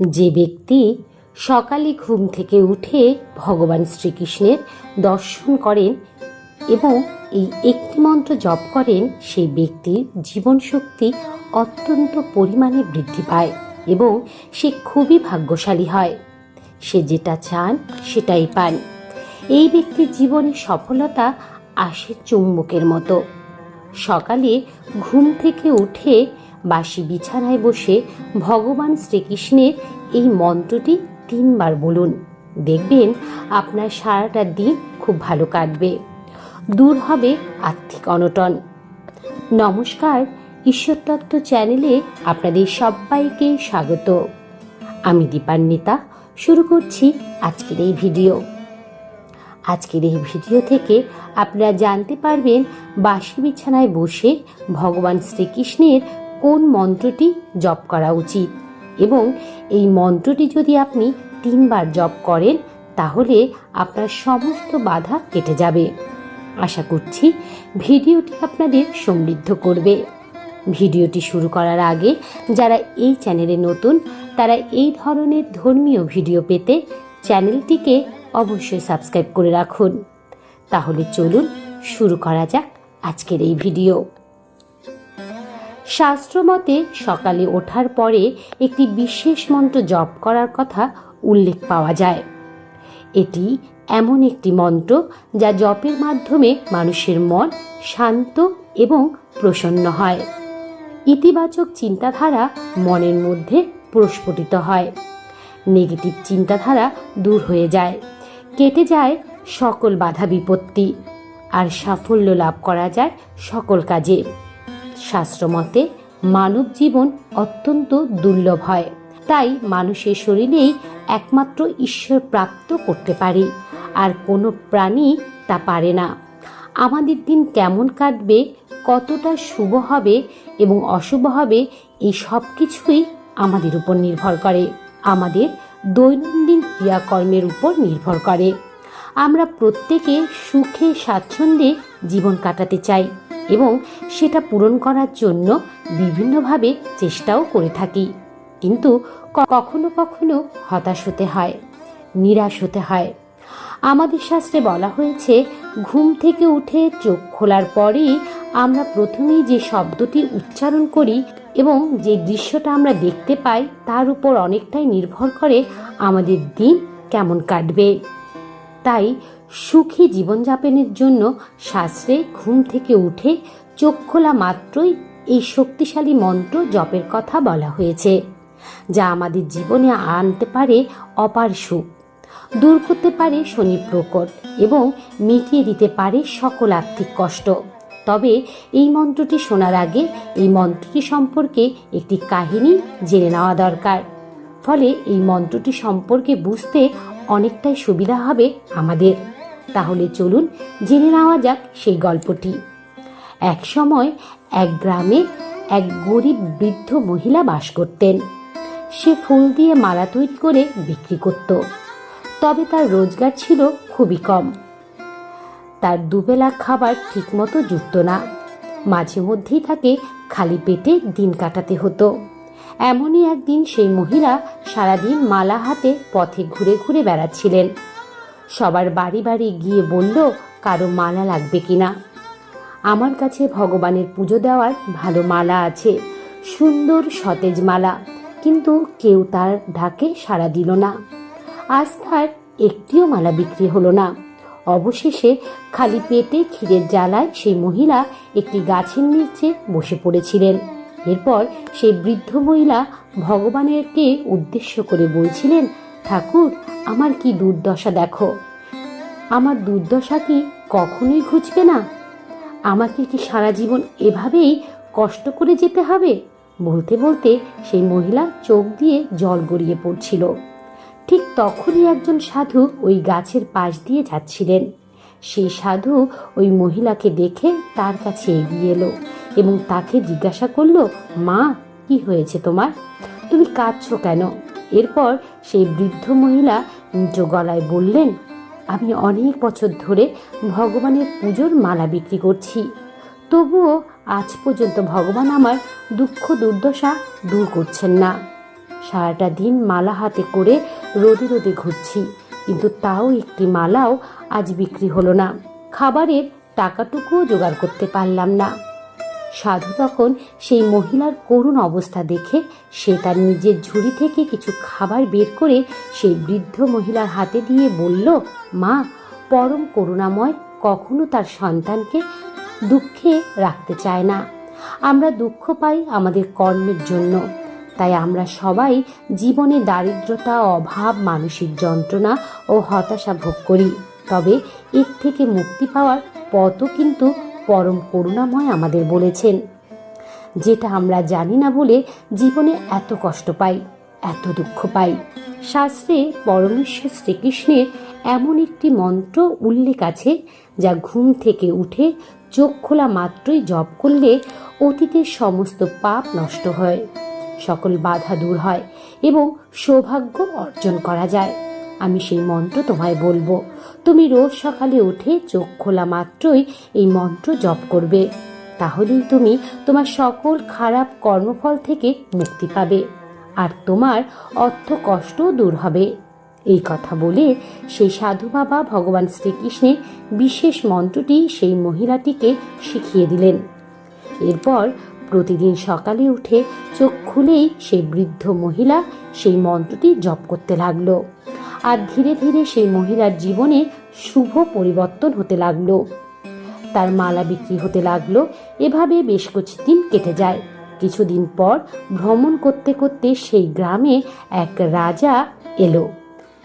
যে ব্যক্তি সকালে ঘুম থেকে উঠে ভগবান শ্রীকৃষ্ণের দর্শন করেন এবং এই একটি মন্ত্র জপ করেন সেই ব্যক্তির জীবনশক্তি অত্যন্ত পরিমাণে বৃদ্ধি পায় এবং সে খুবই ভাগ্যশালী হয়। সে যেটা চান, সেটাই পান। এই ব্যক্তির জীবনে সফলতা আসে চুম্বকের মতো। সকালে ঘুম থেকে উঠে বাসি বিছানায় বসে ভগবান শ্রীকৃষ্ণের এই মন্ত্রটি তিনবার বলুন। দেখবেন আপনার সারাটা দিন খুব ভালো কাটবে। দূর হবে আর্থিক অনটন। নমস্কার ঈশ্বরতত্ত্ব চ্যানেলে আপনাদের সবাইকে স্বাগত। আমি দীপান্বিতা, শুরু করছি আজকের এই ভিডিও। আজকের এই ভিডিও থেকে আপনারা জানতে পারবেন বাসি বিছানায় বসে ভগবান শ্রীকৃষ্ণের কোন মন্ত্রটি জপ করা উচিত? এবং এই মন্ত্রটি যদি আপনি তিনবার জপ করেন, তাহলে আপনার সমস্ত বাধা কেটে যাবে। আশা করছি ভিডিওটি আপনাদের সমৃদ্ধ করবে। ভিডিওটি শুরু করার আগে যারা এই চ্যানেলে নতুন, তারা এই ধরনের ধর্মীয় ভিডিও পেতে চ্যানেলটিকে অবশ্যই সাবস্ক্রাইব করে রাখুন। তাহলে চলুন, শুরু করা যাক আজকের এই ভিডিও। শাস্ত্রমতে সকালে ওঠার পরে একটি বিশেষ মন্ত্র জপ করার কথা উল্লেখ পাওয়া যায়। এটি এমন একটি মন্ত্র যা জপের মাধ্যমে মানুষের মন শান্ত এবং প্রসন্ন হয়। ইতিবাচক চিন্তাধারা মনের মধ্যে প্রস্ফুটিত হয়। নেগেটিভ চিন্তাধারা দূর হয়ে যায়। কেটে যায় সকল বাধা বিপত্তি। আর সাফল্য লাভ করা যায় সকল কাজে। শাস্ত্রমতে, মানব জীবন অত্যন্ত দুর্লভ হয়। তাই মানুষের শরীরেই একমাত্র ঈশ্বর প্রাপ্ত করতে পারি, আর কোনো প্রাণী তা পারে না। আমাদের দিন কেমন কাটবে, কতটা শুভ হবে এবং অশুভ হবে, এই সব কিছুই আমাদের উপর নির্ভর করে। আমাদের দৈনন্দিন ক্রিয়াকর্মের উপর নির্ভর করে। আমরা প্রত্যেকে সুখে স্বাচ্ছন্দ্যে জীবন কাটাতে চাই। এবং সেটা পূরণ করার জন্য বিভিন্নভাবে চেষ্টাও করে থাকি। কিন্তু কখনো কখনো হতাশ হতে হয়, নিরাশ হতে হয়। আমাদের শাস্ত্রে বলা হয়েছে, ঘুম থেকে উঠে চোখ খোলার পরেই আমরা প্রথমেই যে শব্দটি উচ্চারণ করি এবং যে দৃশ্যটা আমরা দেখতে পাই, তার উপর অনেকটাই নির্ভর করে আমাদের দিন কেমন কাটবে। তাই সুখী জীবনযাপনের জন্য শাস্ত্রে ঘুম থেকে উঠে চোখ খোলা মাত্রই এই শক্তিশালী মন্ত্র জপের কথা বলা হয়েছে, যা আমাদের জীবনে আনতে পারে অপার সুখ, দূর করতে পারে শনি প্রকট এবং মিটিয়ে দিতে পারে সকল আর্থিক কষ্ট। তবে এই মন্ত্রটি শোনার আগে এই মন্ত্রটি সম্পর্কে একটি কাহিনী জেনে নেওয়া দরকার। ফলে এই মন্ত্রটি সম্পর্কে বুঝতে অনেকটাই সুবিধা হবে আমাদের। তাহলে চলুন জেনে নেওয়া যাক সেই গল্পটি। এক সময় এক গ্রামে এক গরিব বৃদ্ধ মহিলা বাস করতেন। সে ফুল দিয়ে মালা তৈরি করে বিক্রি করত। তবে তার রোজগার ছিল খুবই কম। তার দুবেলা খাবার ঠিকমতো জুটত না। মাঝে মধ্যেই তাকে খালি পেটে দিন কাটাতে হতো। এমনই একদিন সেই মহিলা সারাদিন মালা হাতে পথে ঘুরে ঘুরে বেড়াচ্ছিলেন। সবার বাড়ি বাড়ি গিয়ে বলল, কারও মালা লাগবে কিনা? আমার কাছে ভগবানের পুজো দেওয়ার ভালো মালা আছে, সুন্দর সতেজ মালা, কিন্তু কেউ তার ঢাকে সাড়া দিল না। আজ তার একটিও মালা বিক্রি হলো না। অবশেষে খালি পেটে ক্ষীরের জ্বালায় সেই মহিলা একটি গাছের নিচে বসে পড়েছিলেন। এরপর সেই বৃদ্ধ মহিলা ভগবানেরকে উদ্দেশ্য করে বলছিলেন ঠাকুর, আমার কি দুর্দশা দেখো? আমার দুর্দশা কি কখনোই ঘুচবে না? আমাকে কি সারা জীবন এভাবেই কষ্ট করে যেতে হবে? বলতে বলতে সেই মহিলা চোখ দিয়ে জল গড়িয়ে পড়ছিল। ঠিক তখনই একজন সাধু ওই গাছের পাশ দিয়ে যাচ্ছিলেন। সেই সাধু ওই মহিলাকে দেখে তার কাছে এগিয়ে এলো এবং তাকে জিজ্ঞাসা করল, মা, কি হয়েছে তোমার? তুমি কাঁদছো কেন? এরপর সেই বৃদ্ধ মহিলা নিজ গলায় বললেন, আমি অনেক বছর ধরে ভগবানের পুজোর মালা বিক্রি করছি। তবুও আজ পর্যন্ত ভগবান আমার দুঃখ দুর্দশা দূর করছেন না। সারাটা দিন মালা হাতে করে রোদে রোদে ঘুরছি, কিন্তু তাও একটি মালাও আজ বিক্রি হলো না। খাবারের টাকাটুকুও জোগাড় করতে পারলাম না। সাধু তখন সেই মহিলার করুণ অবস্থা দেখে সে তার নিজের ঝুড়ি থেকে কিছু খাবার বের করে সেই বৃদ্ধ মহিলার হাতে দিয়ে বলল, মা, পরম করুণাময় কখনো তার সন্তানকে দুঃখে রাখতে চায় না। আমরা দুঃখ পাই আমাদের কর্মের জন্য। তাই আমরা সবাই জীবনে দারিদ্রতা, অভাব, মানসিক যন্ত্রণা ও হতাশা ভোগ করি। তবে এর থেকে মুক্তি পাওয়ার পথও কিন্তু পরম করুণাময় আমাদের বলেছেন। যেটা আমরা জানি না বলে জীবনে এত কষ্ট পাই, এত দুঃখ পাই। শাস্ত্রে পরমেশ্বর শ্রীকৃষ্ণের এমন একটি মন্ত্র উল্লেখ আছে, যা ঘুম থেকে উঠে চোখ খোলা মাত্রই জপ করলে অতীতের সমস্ত পাপ নষ্ট হয়, সকল বাধা দূর হয় এবং সৌভাগ্য অর্জন করা যায়। আমি সেই মন্ত্র তোমায় বলব। তুমি রোজ সকালে উঠে চোখ খোলা মাত্রই এই মন্ত্র জপ করবে। তাহলেই তুমি তোমার সকল খারাপ কর্মফল থেকে মুক্তি পাবে আর তোমার অর্থ কষ্টও দূর হবে। এই কথা বলে সেই সাধু বাবা ভগবান শ্রীকৃষ্ণের বিশেষ মন্ত্রটি সেই মহিলাটিকে শিখিয়ে দিলেন। এরপর প্রতিদিন সকালে উঠে চোখ খুলেই সেই বৃদ্ধ মহিলা সেই মন্ত্রটি জপ করতে লাগল। আর ধীরে ধীরে সেই মহিলার জীবনে শুভ পরিবর্তন হতে লাগল। তার মালা বিক্রি হতে লাগল। এভাবে বেশ কিছুদিন কেটে যায়। কিছুদিন পর ভ্রমণ করতে করতে সেই গ্রামে এক রাজা এলো।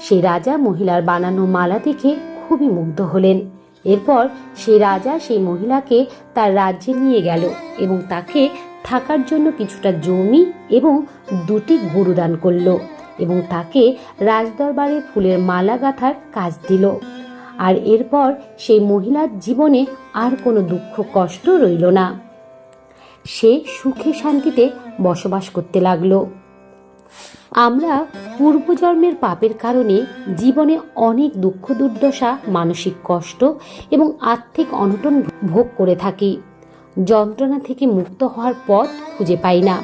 সেই রাজা মহিলার বানানো মালা দেখে খুবই মুগ্ধ হলেন। এরপর সেই রাজা সেই মহিলাকে তার রাজ্যে নিয়ে গেল এবং তাকে থাকার জন্য কিছুটা জমি এবং দুটি গরু দান করল। এবং তাকে রাজদরবারে ফুলের মালা গাঁথার কাজ দিল। আর এরপর সেই মহিলার জীবনে আর কোনো দুঃখ কষ্ট রইল না। সে সুখে শান্তিতে বসবাস করতে লাগল। আমরা পূর্বজন্মের পাপের কারণে জীবনে অনেক দুঃখ দুর্দশা, মানসিক কষ্ট এবং আর্থিক অনটন ভোগ করে থাকি। যন্ত্রণা থেকে মুক্ত হওয়ার পথ খুঁজে পাই না।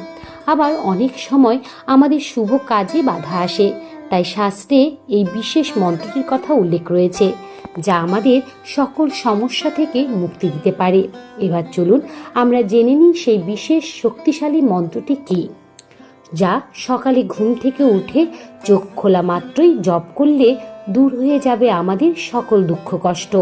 আবার অনেক সময় আমাদের শুভ কাজে বাধা আসে। তাই শাস্ত্রে এই বিশেষ মন্ত্রটির কথা উল্লেখ রয়েছে, যা আমাদের সকল সমস্যা থেকে মুক্তি দিতে পারে। এবার চলুন আমরা জেনে নিই সেই বিশেষ শক্তিশালী মন্ত্রটি কী, যা সকালে ঘুম থেকে উঠে চোখ খোলা মাত্রই জপ করলে দূর হয়ে যাবে আমাদের সকল দুঃখ কষ্ট।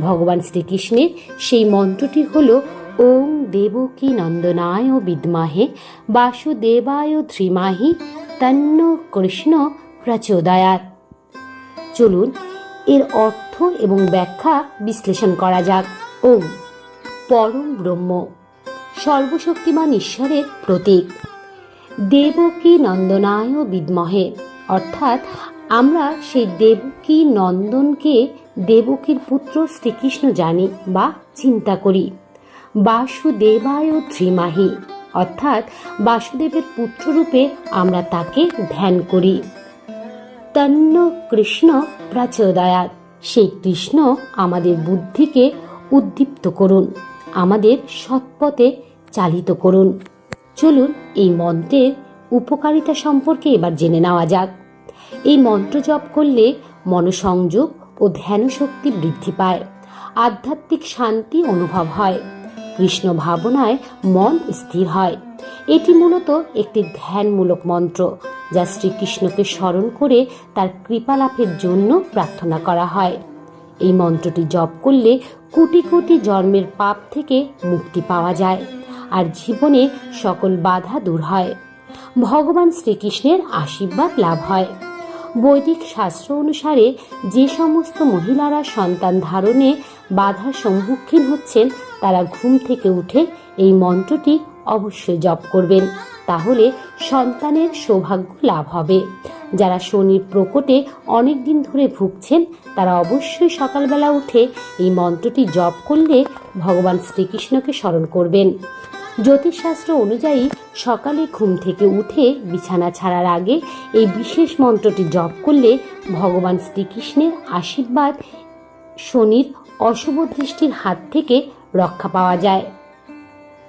ভগবান শ্রীকৃষ্ণের সেই মন্ত্রটি হল ওং দেবকী নন্দনায় বিদ্মাহে বাসুদেবায় ধৃমাহি তন্ন কৃষ্ণ প্রচোদয়াত চলুন, এর অর্থ এবং ব্যাখ্যা বিশ্লেষণ করা যাক। ওম, পরম ব্রহ্ম, সর্বশক্তিমান ঈশ্বরের প্রতীক। দেবকী নন্দনায় বিদ্মহে, অর্থাৎ আমরা সেই দেবকী নন্দনকে দেবকীর পুত্র শ্রীকৃষ্ণ জানি বা চিন্তা করি। বাসুদেবায় ধৃমাহি। অর্থাৎ বাসুদেবের পুত্ররূপে আমরা তাকে ধ্যান করি। তন্ন কৃষ্ণ প্রাচোদয়াত। সেই কৃষ্ণ আমাদের বুদ্ধিকে উদ্দীপ্ত করুন, আমাদের সৎপথে চালিত করুন। চলুন এই মন্ত্রের উপকারিতা সম্পর্কে এবার জেনে নেওয়া যাক। এই মন্ত্র জপ করলে মনসংযোগ ও ধ্যানশক্তি বৃদ্ধি পায়। আধ্যাত্মিক শান্তি অনুভব হয়। কৃষ্ণ ভাবনায় মন স্থির হয়। এটি মূলত একটি ধ্যানমূলক মন্ত্র, যা শ্রীকৃষ্ণকে স্মরণ করে তার কৃপা লাভের জন্য প্রার্থনা করা হয়। এই মন্ত্রটি জপ করলে কোটি কোটি জন্মের পাপ থেকে মুক্তি পাওয়া যায় আর জীবনে সকল বাধা দূর হয়। ভগবান শ্রীকৃষ্ণের আশীর্বাদ লাভ হয়। বৈদিক শাস্ত্র অনুসারে যে সমস্ত মহিলারা সন্তান ধারণে বাধার সম্মুখীন হচ্ছেন তারা ঘুম থেকে উঠে এই মন্ত্রটি অবশ্যই জপ করবেন। তাহলে সন্তানের সৌভাগ্য লাভ হবে। যারা শনির প্রকোটে অনেক দিন ধরে ভুগছেন, তারা অবশ্যই সকালবেলা উঠে এই মন্ত্রটি জপ করলে ভগবান শ্রীকৃষ্ণকে স্মরণ করবেন। জ্যোতিষশাস্ত্র অনুযায়ী সকালে ঘুম থেকে উঠে বিছানা ছাড়ার আগে এই বিশেষ মন্ত্রটি জপ করলে ভগবান শ্রীকৃষ্ণের আশীর্বাদ শনির অশুভ দৃষ্টির হাত থেকে রক্ষা পাওয়া যায়।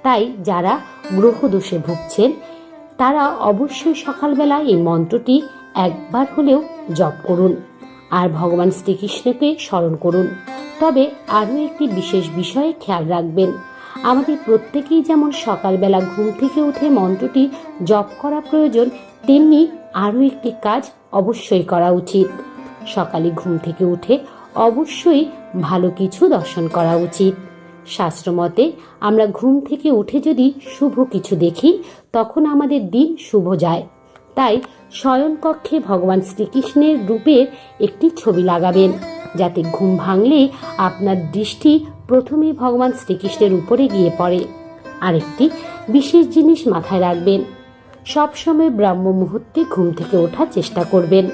তাই যারা গ্রহ দোষে ভুগছেন, তারা অবশ্যই সকালবেলা এই মন্ত্রটি একবার হলেও জপ করুন আর ভগবান শ্রীকৃষ্ণকে স্মরণ করুন। তবে আরও একটি বিশেষ বিষয়ে খেয়াল রাখবেন, আমাদের প্রত্যেকেই যেমন সকালবেলা ঘুম থেকে উঠে মন্ত্রটি জপ করা প্রয়োজন, তেমনি আরও একটি কাজ অবশ্যই করা উচিত। সকালে ঘুম থেকে উঠে অবশ্যই ভালো কিছু দর্শন করা উচিত। শাস্ত্রমতে, আমরা ঘুম থেকে উঠে যদি শুভ কিছু দেখি, তখন আমাদের দিন শুভ যায়। তাই শয়নকক্ষে ভগবান শ্রীকৃষ্ণের রূপের একটি ছবি লাগাবেন, যাতে ঘুম ভাঙলে আপনার দৃষ্টি প্রথমে ভগবান শ্রীকৃষ্ণের উপরে গিয়ে পড়ে। আরেকটি বিশেষ জিনিস মাথায় রাখবেন, সবসময় ব্রাহ্ম মুহূর্তে ঘুম থেকে ওঠার চেষ্টা করবেন।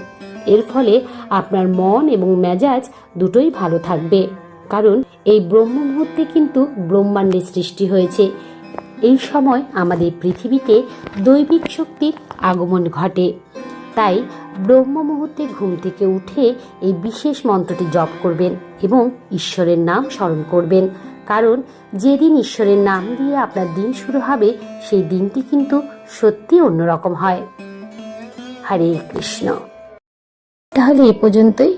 এর ফলে আপনার মন এবং মেজাজ দুটোই ভালো থাকবে। কারণ এই ব্রহ্ম মুহূর্তে কিন্তু ব্রহ্মাণ্ডের সৃষ্টি হয়েছে। এই সময় আমাদের পৃথিবীতে দৈবিক শক্তির আগমন ঘটে। তাই ব্রহ্ম মুহূর্তে ঘুম থেকে উঠে এই বিশেষ মন্ত্রটি জপ করবেন এবং ঈশ্বরের নাম স্মরণ করবেন। কারণ যেদিন ঈশ্বরের নাম দিয়ে আপনার দিন শুরু হবে, সেই দিনটি কিন্তু সত্যি অন্যরকম হয়। হরে কৃষ্ণ। তাহলে এ পর্যন্তই।